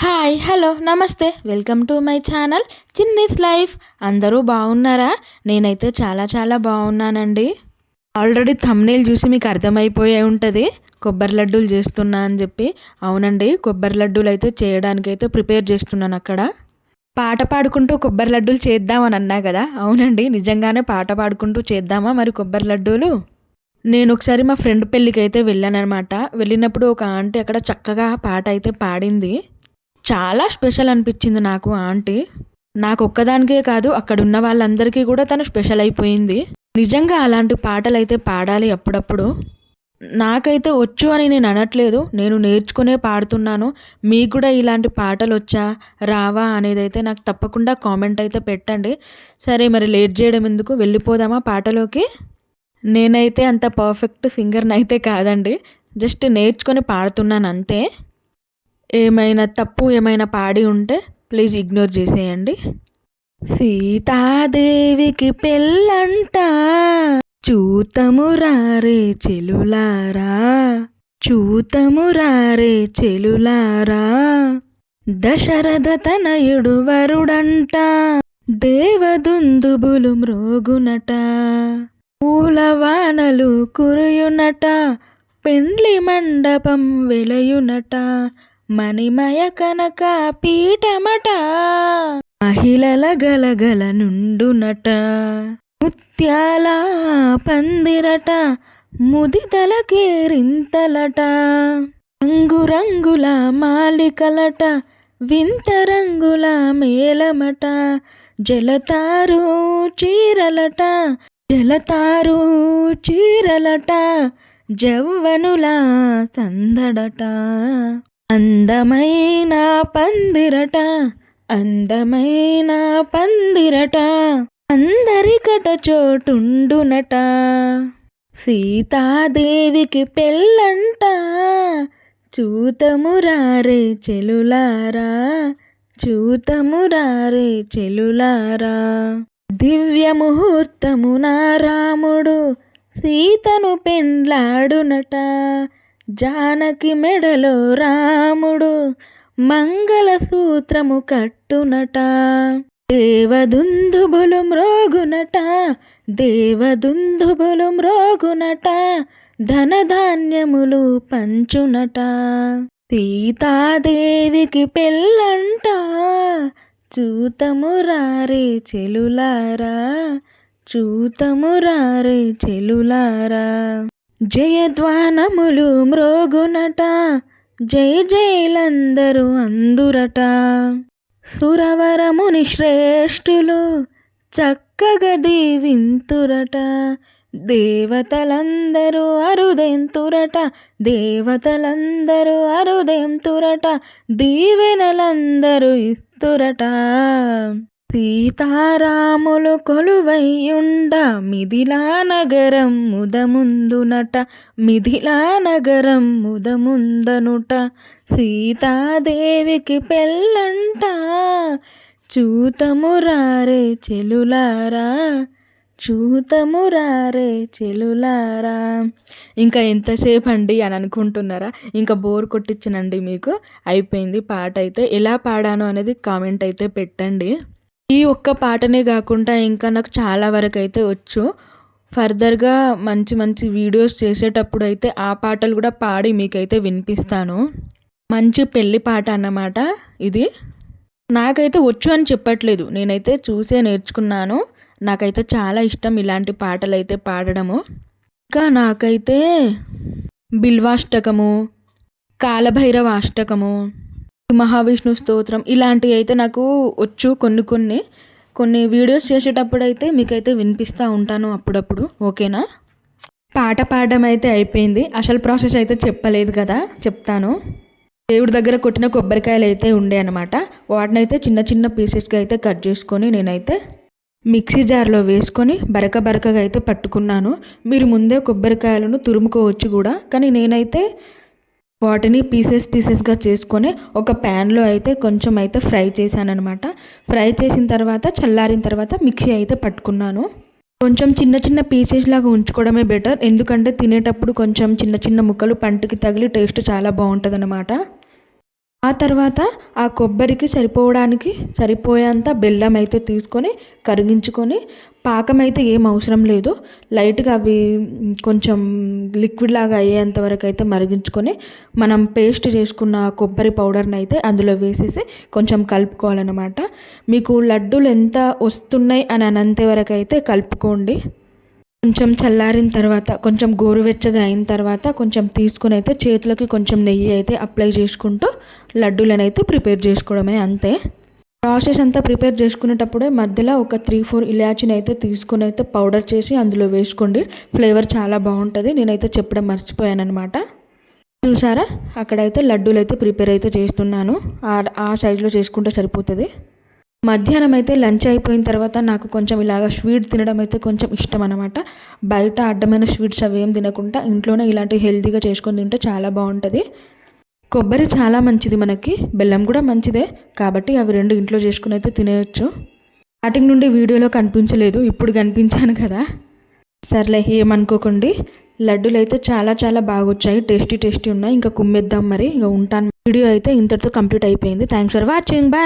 Hi hello namaste. Welcome to my channel Chinni's life. అందరూ బాగున్నారా? నేనైతే చాలా చాలా బాగున్నానండి. ఆల్రెడీ థమ్నేల్ చూసి మీకు అర్థమైపోయే ఉంటుంది. కొబ్బరి లడ్డూలు చేస్తున్నా అని చెప్పి. అవునండి కొబ్బరి లడ్డూలు అయితే చేయడానికి అయితే ప్రిపేర్ చేస్తున్నాను అక్కడ. పాట పాడుకుంటూ కొబ్బరి లడ్డూలు చేద్దామని అన్నా కదా? అవునండి నిజంగానే పాట పాడుకుంటూ చేద్దామా మరి కొబ్బరి లడ్డూలు? నేను ఒకసారి మా ఫ్రెండ్ పెళ్ళికి అయితే వెళ్ళాను అనమాట వెళ్ళినప్పుడు ఒక ఆంటీ అక్కడ చక్కగా పాట అయితే పాడింది. చాలా స్పెషల్ అనిపించింది నాకు ఆంటీ. నాకు ఒక్కదానికే కాదు అక్కడ ఉన్న వాళ్ళందరికీ కూడా తను స్పెషల్ అయిపోయింది. నిజంగా అలాంటి పాటలు అయితే పాడాలి అప్పుడప్పుడు. నాకైతే వచ్చు అని నేను అనట్లేదు నేను నేర్చుకునే పాడుతున్నాను. మీకు కూడా ఇలాంటి పాటలు వచ్చా రావా అనేది అయితే నాకు తప్పకుండా కామెంట్ అయితే పెట్టండి. సరే మరి లేట్ చేయడం ఎందుకు? వెళ్ళిపోదామా పాటలోకి? నేనైతే అంత పర్ఫెక్ట్ సింగర్ని అయితే కాదండి. జస్ట్ నేర్చుకొని పాడుతున్నాను అంతే. ఏమైనా తప్పు ఏమైనా పాడి ఉంటే ప్లీజ్ ఇగ్నోర్ చేసేయండి. సీతాదేవికి పెళ్ళంట చూతము రారే చెలులారా చూతము రారే చెలులారా దశరథ తనయుడు వరుడంట దేవదుందుబులు మ్రోగునట పూలవానలు కురుయునట పెండ్లి మండపం వెలయునట మణిమయ కనక పీఠమట. మహిళల గలగల నుండునట. ముత్యాల పందిరట ముదితల కేరింతలట. రంగురంగుల మాలికలట వింత రంగుల మేలమట జలతారు చీరలట జలతారు చీరలట జవ్వనుల సందడట. అందమైన పందిరట అందమైన పందిరట అందరికట చోటుండునట. సీతాదేవికి పెళ్ళంట చూతమురారే చెలులారా చూతమురారే చెలులారా. దివ్య ముహూర్తమున రాముడు సీతను పెండ్లాడునట. జానకి మెడలో రాముడు మంగళసూత్రము కట్టునట. దేవదుందుబులు మ్రోగునట. దేవదుందుబులు మ్రోగునట. ధనధాన్యములు పంచునట. సీతాదేవికి పెళ్ళంట. చూతమురారే చెలులారా. చూతమురారే చెలులారా. జయధ్వానములు మ్రోగునట జయ జయలందరూ అందురట. సురవరముని శ్రేష్ఠులు చక్కగా దీవింతురట. దేవతలందరూ అరుదెంతురట దేవతలందరూ అరుదెంతురట దీవెనలందరూ ఇస్తురట సీతారాములు కొలువైయుండ మిథిలా నగరం ముదముందునట మిథిలా నగరం ముదముందనుట సీతాదేవికి పెళ్ళంట చూతమురారే చెలులారా చూతమురారే చెలులారా. ఇంకా ఎంతసేపు అండి అని అనుకుంటున్నారా ఇంకా బోర్ కొట్టించనండి మీకు. అయిపోయింది పాట అయితే ఎలా పాడాను అనేది కామెంట్ అయితే పెట్టండి. ఈ ఒక్క పాటనే కాకుండా ఇంకా నాకు చాలా వరకు అయితే వచ్చు. ఫర్దర్గా మంచి మంచి వీడియోస్ చేసేటప్పుడు అయితే ఆ పాటలు కూడా పాడి మీకైతే వినిపిస్తాను. మంచి పెళ్ళి పాట అన్నమాట ఇది. నాకైతే వచ్చు అని చెప్పట్లేదు. నేనైతే చూసే నేర్చుకున్నాను. నాకైతే చాలా ఇష్టం ఇలాంటి పాటలు అయితే పాడడము. ఇంకా నాకైతే బిల్వాష్టకము కాలభైరవాష్టకము అష్టకము మహావిష్ణు స్తోత్రం ఇలాంటివి అయితే నాకు వచ్చు కొన్ని కొన్ని. కొన్ని వీడియోస్ చేసేటప్పుడు అయితే మీకైతే వినిపిస్తూ ఉంటాను అప్పుడప్పుడు. ఓకేనా? పాట పాడడం అయితే అయిపోయింది. అసలు ప్రాసెస్ అయితే చెప్పలేదు కదా. చెప్తాను. దేవుడి దగ్గర కొట్టిన కొబ్బరికాయలు అయితే ఉండే అనమాట వాటిని అయితే చిన్న చిన్న పీసెస్గా అయితే కట్ చేసుకొని నేనైతే మిక్సీ జార్లో వేసుకొని బరక బరకగా అయితే పట్టుకున్నాను. మీరు ముందే కొబ్బరికాయలను తురుముకోవచ్చు కూడా. కానీ నేనైతే వాటిని పీసెస్ పీసెస్గా చేసుకొని ఒక ప్యాన్లో అయితే కొంచెం అయితే ఫ్రై చేశానమాట ఫ్రై చేసిన తర్వాత చల్లారిన తర్వాత మిక్సీ అయితే పట్టుకున్నాను. కొంచెం చిన్న చిన్న పీసెస్ లాగా ఉంచుకోవడమే బెటర్. ఎందుకంటే తినేటప్పుడు కొంచెం చిన్న చిన్న ముక్కలు పంటికి తగిలి టేస్ట్ చాలా బాగుంటుంది అనమాట ఆ తర్వాత ఆ కొబ్బరికి సరిపోవడానికి సరిపోయేంత బెల్లం అయితే తీసుకొని కరిగించుకొని పాకం అయితే ఏం అవసరం లేదు. లైట్గా అవి కొంచెం లిక్విడ్ లాగా అయ్యేంత వరకు అయితే మరిగించుకొని మనం పేస్ట్ చేసుకున్న కొబ్బరి పౌడర్ని అయితే అందులో వేసేసి కొంచెం కలుపుకోవాలన్నమాట. మీకు లడ్డూలు ఎంత వస్తున్నాయి అని అనంత వరకు అయితే కలుపుకోండి. కొంచెం చల్లారిన తర్వాత కొంచెం గోరువెచ్చగా అయిన తర్వాత కొంచెం తీసుకుని అయితే చేతులకి కొంచెం నెయ్యి అయితే అప్లై చేసుకుంటూ లడ్డూలను అయితే ప్రిపేర్ చేసుకోవడమే అంతే. ప్రాసెస్ అంతా ప్రిపేర్ చేసుకునేటప్పుడే మధ్యలో ఒక త్రీ ఫోర్ ఇలాచిని అయితే తీసుకొని అయితే పౌడర్ చేసి అందులో వేసుకోండి. ఫ్లేవర్ చాలా బాగుంటుంది. నేనైతే చెప్పడం మర్చిపోయాను అనమాట చూసారా? అక్కడైతే లడ్డూలు అయితే ప్రిపేర్ అయితే చేస్తున్నాను. ఆ సైజులో చేసుకుంటే సరిపోతుంది. మధ్యాహ్నం అయితే లంచ్ అయిపోయిన తర్వాత నాకు కొంచెం ఇలాగ స్వీట్ తినడం అయితే కొంచెం ఇష్టం అనమాట బయట అడ్డమైన స్వీట్స్ అవి ఏం తినకుండా ఇంట్లోనే ఇలాంటి హెల్తీగా చేసుకొని తింటే చాలా బాగుంటుంది. కొబ్బరి చాలా మంచిది మనకి బెల్లం కూడా మంచిదే కాబట్టి అవి రెండు ఇంట్లో చేసుకుని అయితే తినేయచ్చు. స్టార్టింగ్ నుండి వీడియోలో కనిపించలేదు ఇప్పుడు కనిపించాను కదా. సర్లే ఏమనుకోకండి. లడ్డూలు అయితే చాలా చాలా బాగా వచ్చాయి టేస్టీ టేస్టీ ఉన్నాయి ఇంకా కుమ్మేద్దాం మరి ఇంకా ఉంటాను. వీడియో అయితే ఇంతటితో కంప్లీట్ అయిపోయింది. Thanks for watching bye!